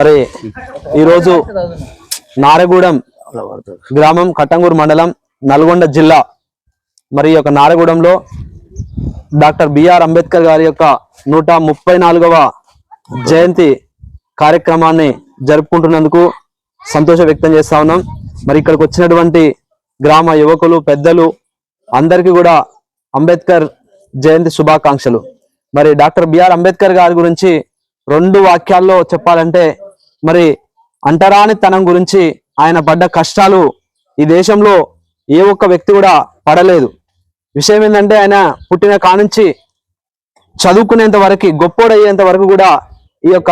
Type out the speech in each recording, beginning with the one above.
మరి ఈరోజు నారగూడెం గ్రామం కట్టంగూరు మండలం నల్గొండ జిల్లా. మరి యొక్క నారగూడెంలో డాక్టర్ బిఆర్ అంబేద్కర్ గారి యొక్క నూట ముప్పై నాలుగవ జయంతి కార్యక్రమాన్ని జరుపుకుంటున్నందుకు సంతోషం వ్యక్తం చేస్తా ఉన్నాం. మరి ఇక్కడికి వచ్చినటువంటి గ్రామ యువకులు పెద్దలు అందరికీ కూడా అంబేద్కర్ జయంతి శుభాకాంక్షలు. మరి డాక్టర్ బిఆర్ అంబేద్కర్ గారి గురించి రెండు వాక్యాల్లో చెప్పాలంటే మరి అంటరానితనం గురించి ఆయన పడ్డ కష్టాలు ఈ దేశంలో ఏ ఒక్క వ్యక్తి కూడా పడలేదు. విషయం ఏంటంటే ఆయన పుట్టిన కానుంచి చదువుకునేంత వరకు గొప్పోడయ్యేంత వరకు కూడా ఈ యొక్క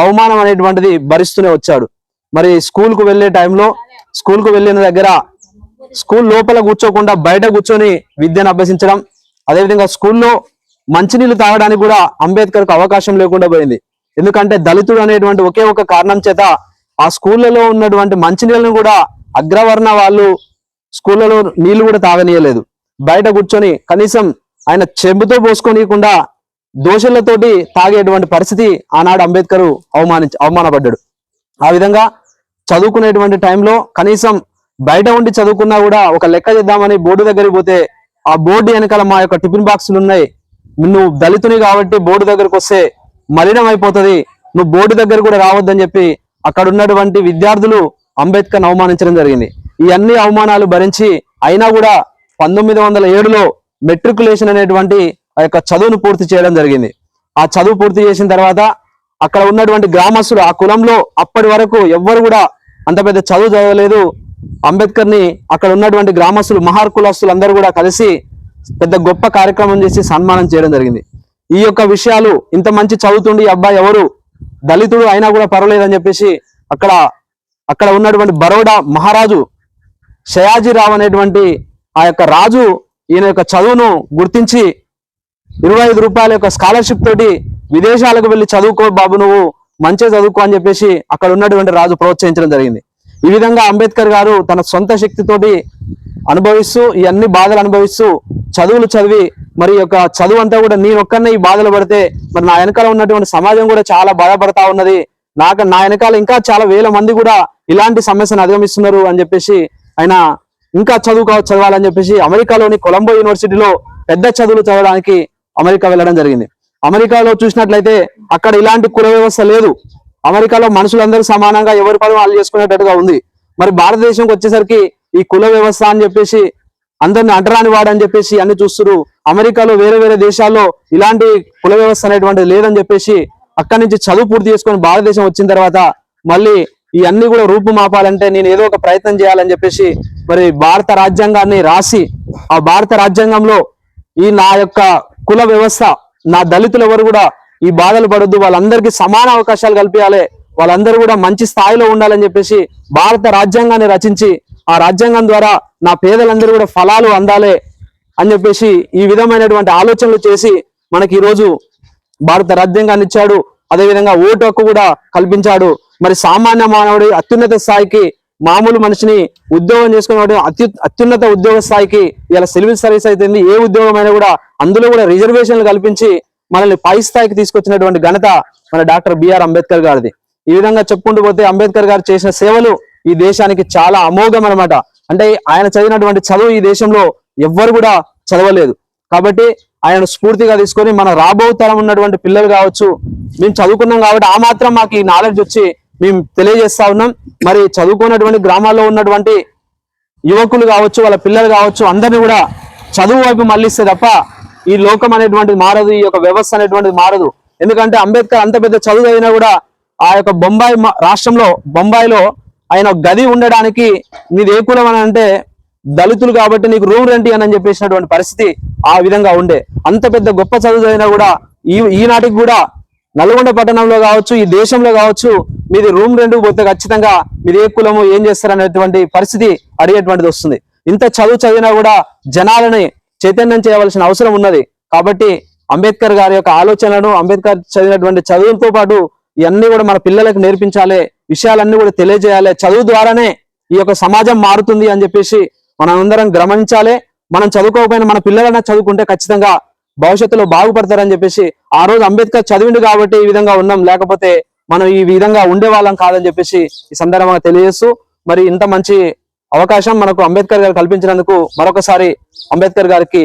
అవమానం అనేటువంటిది భరిస్తూనే వచ్చాడు. మరి స్కూల్కు వెళ్ళే టైంలో స్కూల్కు వెళ్ళిన దగ్గర స్కూల్ లోపల కూర్చోకుండా బయట కూర్చొని విద్యను అభ్యసించడం అదేవిధంగా స్కూల్లో మంచినీళ్ళు తాగడానికి కూడా అంబేద్కర్కు అవకాశం లేకుండా పోయింది. ఎందుకంటే దళితుడు అనేటువంటి ఒకే ఒక కారణం చేత ఆ స్కూళ్ళలో ఉన్నటువంటి మంచినీళ్ళను కూడా అగ్రవర్ణ వాళ్ళు స్కూళ్ళలో నీళ్ళు కూడా తాగనీయలేదు. బయట కూర్చొని కనీసం ఆయన చెంబుతో పోసుకోనీయకుండా దోషులతోటి తాగేటువంటి పరిస్థితి ఆనాడు అంబేద్కర్ అవమాని అవమానపడ్డాడు. ఆ విధంగా చదువుకునేటువంటి టైంలో కనీసం బయట ఉండి చదువుకున్నా కూడా ఒక లెక్క చేద్దామని బోర్డు దగ్గరికి పోతే ఆ బోర్డు వెనకాల మా యొక్క టిఫిన్ బాక్సులు ఉన్నాయి. నువ్వు దళితుని కాబట్టి బోర్డు దగ్గరకు వస్తే మలినం అయిపోతుంది నువ్వు బోర్డు దగ్గర కూడా రావద్దని చెప్పి అక్కడ ఉన్నటువంటి విద్యార్థులు అంబేద్కర్ అవమానించడం జరిగింది. ఈ అన్ని అవమానాలు భరించి అయినా కూడా పంతొమ్మిది వందల ఏడులో మెట్రికులేషన్ అనేటువంటి ఆ యొక్క చదువును పూర్తి చేయడం జరిగింది. ఆ చదువు పూర్తి చేసిన తర్వాత అక్కడ ఉన్నటువంటి గ్రామస్తులు ఆ కులంలో అప్పటి వరకు ఎవ్వరు కూడా అంత పెద్ద చదువు చదవలేదు. అంబేద్కర్ని అక్కడ ఉన్నటువంటి గ్రామస్తులు మహార్ కులస్తులు అందరూ కూడా కలిసి పెద్ద గొప్ప కార్యక్రమం చేసి సన్మానం చేయడం జరిగింది. ఈ యొక్క విషయాలు ఇంత మంచి చదువుతుండి ఈ అబ్బాయి ఎవరు? దళితుడు అయినా కూడా పర్వాలేదని చెప్పేసి అక్కడ అక్కడ ఉన్నటువంటి బరోడా మహారాజు షయాజీరావు అనేటువంటి ఆ యొక్క రాజు ఈయన యొక్క చదువును గుర్తించి ఇరవై ఐదు రూపాయల యొక్క స్కాలర్షిప్ తోటి విదేశాలకు వెళ్ళి చదువుకో బాబు నువ్వు మంచిగా చదువుకో అని చెప్పేసి అక్కడ ఉన్నటువంటి రాజు ప్రోత్సహించడం జరిగింది. ఈ విధంగా అంబేద్కర్ గారు తన సొంత శక్తితోటి అనుభవిస్తూ ఇవన్నీ బాధలు అనుభవిస్తూ చదువులు చదివి మరి యొక్క చదువు అంతా కూడా నేను ఒక్కనే ఈ బాధలు పడితే మరి నా వెనకాల ఉన్నటువంటి సమాజం కూడా చాలా బాధపడతా ఉన్నది. నాకు నా వెనకాల ఇంకా చాలా వేల మంది కూడా ఇలాంటి సమస్యను అధిగమిస్తున్నారు అని చెప్పేసి ఆయన ఇంకా చదువు చదవాలని చెప్పేసి అమెరికాలోని కొలంబో యూనివర్సిటీలో పెద్ద చదువులు చదవడానికి అమెరికా వెళ్ళడం జరిగింది. అమెరికాలో చూసినట్లయితే అక్కడ ఇలాంటి కుల వ్యవస్థ లేదు. అమెరికాలో మనుషులందరూ సమానంగా ఎవరి పని వాళ్ళు చేసుకునేటట్టుగా ఉంది. మరి భారతదేశంకి వచ్చేసరికి ఈ కుల వ్యవస్థ అని చెప్పేసి అందరిని అంటరాని వాడని చెప్పేసి అన్ని చూస్తున్నారు. అమెరికాలో వేరే వేరే దేశాల్లో ఇలాంటి కుల వ్యవస్థ అనేటువంటిది లేదని చెప్పేసి అక్కడి నుంచి చదువు పూర్తి చేసుకొని భారతదేశం వచ్చిన తర్వాత మళ్ళీ ఈ అన్ని కూడా రూపుమాపాలంటే నేను ఏదో ఒక ప్రయత్నం చేయాలని చెప్పేసి మరి భారత రాజ్యాంగాన్ని రాసి ఆ భారత రాజ్యాంగంలో ఈ నా యొక్క కుల వ్యవస్థ నా దళితులు ఎవరు కూడా ఈ బాధలు పడొద్దు వాళ్ళందరికీ సమాన అవకాశాలు కల్పించాలి వాళ్ళందరూ కూడా మంచి స్థాయిలో ఉండాలని చెప్పేసి భారత రాజ్యాంగాన్ని రచించి ఆ రాజ్యాంగం ద్వారా నా పేదలందరూ కూడా ఫలాలు అందాలి అని చెప్పేసి ఈ విధమైనటువంటి ఆలోచనలు చేసి మనకి ఈరోజు భారత రాజ్యాంగాన్ని ఇచ్చాడు. అదేవిధంగా ఓటు హక్కు కూడా కల్పించాడు. మరి సామాన్య మానవుడి అత్యున్నత స్థాయికి మామూలు మనిషిని ఉద్యోగం చేసుకునే అత్యు అత్యున్నత ఉద్యోగ స్థాయికి ఇలా సివిల్ సర్వీస్ అయితే ఏ ఉద్యోగం అయినా కూడా అందులో కూడా రిజర్వేషన్లు కల్పించి మనల్ని పై స్థాయికి తీసుకొచ్చినటువంటి ఘనత మన డాక్టర్ బిఆర్ అంబేద్కర్ గారిది. ఈ విధంగా చెప్పుకుంటూ పోతే అంబేద్కర్ గారు చేసిన సేవలు ఈ దేశానికి చాలా అమోఘం అనమాట అంటే ఆయన చదివినటువంటి చదువు ఈ దేశంలో ఎవ్వరు కూడా చదవలేదు. కాబట్టి ఆయన స్ఫూర్తిగా తీసుకొని మన రాబో తరం ఉన్నటువంటి పిల్లలు కావచ్చు మేము చదువుకున్నాం కాబట్టి ఆ మాత్రం మాకు ఈ నాలెడ్జ్ వచ్చి మేము తెలియజేస్తా ఉన్నాం. మరి చదువుకున్నటువంటి గ్రామాల్లో ఉన్నటువంటి యువకులు కావచ్చు వాళ్ళ పిల్లలు కావచ్చు అందరిని కూడా చదువు వైపు మళ్ళిస్తే తప్ప ఈ లోకం అనేటువంటిది మారదు ఈ యొక్క వ్యవస్థ అనేటువంటిది మారదు. ఎందుకంటే అంబేద్కర్ అంత పెద్ద చదువు అయినా కూడా ఆ యొక్క బొంబాయి రాష్ట్రంలో బొంబాయిలో ఆయన గది ఉండడానికి నీది ఏ కులం అని అంటే దళితులు కాబట్టి నీకు రూమ్ రెంట్ అని చెప్పేసినటువంటి పరిస్థితి ఆ విధంగా ఉండే. అంత పెద్ద గొప్ప చదువు చదివినా కూడా ఈ ఈనాటికి కూడా నల్గొండ పట్టణంలో కావచ్చు ఈ దేశంలో కావచ్చు మీది రూమ్ రెండు పోతే ఖచ్చితంగా మీరు ఏ కులము ఏం చేస్తారనేటువంటి పరిస్థితి అడిగేటువంటిది వస్తుంది. ఇంత చదువు చదివినా కూడా జనాలని చైతన్యం చేయవలసిన అవసరం ఉన్నది. కాబట్టి అంబేద్కర్ గారి యొక్క ఆలోచనలను అంబేద్కర్ చదివినటువంటి చదువులతో పాటు ఇవన్నీ కూడా మన పిల్లలకు నేర్పించాలి. విషయాలన్నీ కూడా తెలియజేయాలి. చదువు ద్వారానే ఈ యొక్క సమాజం మారుతుంది అని చెప్పేసి మనం అందరం గమనించాలి. మనం చదువుకోకపోయినా మన పిల్లలైనా చదువుకుంటే ఖచ్చితంగా భవిష్యత్తులో బాగుపడతారని చెప్పేసి ఆ రోజు అంబేద్కర్ చదివిండు కాబట్టి ఈ విధంగా ఉన్నాం. లేకపోతే మనం ఈ విధంగా ఉండే వాళ్ళం కాదని చెప్పేసి ఈ సందర్భంగా తెలియజేస్తూ మరి ఇంత మంచి అవకాశం మనకు అంబేద్కర్ గారు కల్పించినందుకు మరొకసారి అంబేద్కర్ గారికి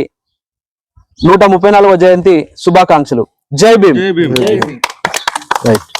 నూట ముప్పై నాలుగవ జయంతి శుభాకాంక్షలు. జై భీమ్. జై భీమ్. రైట్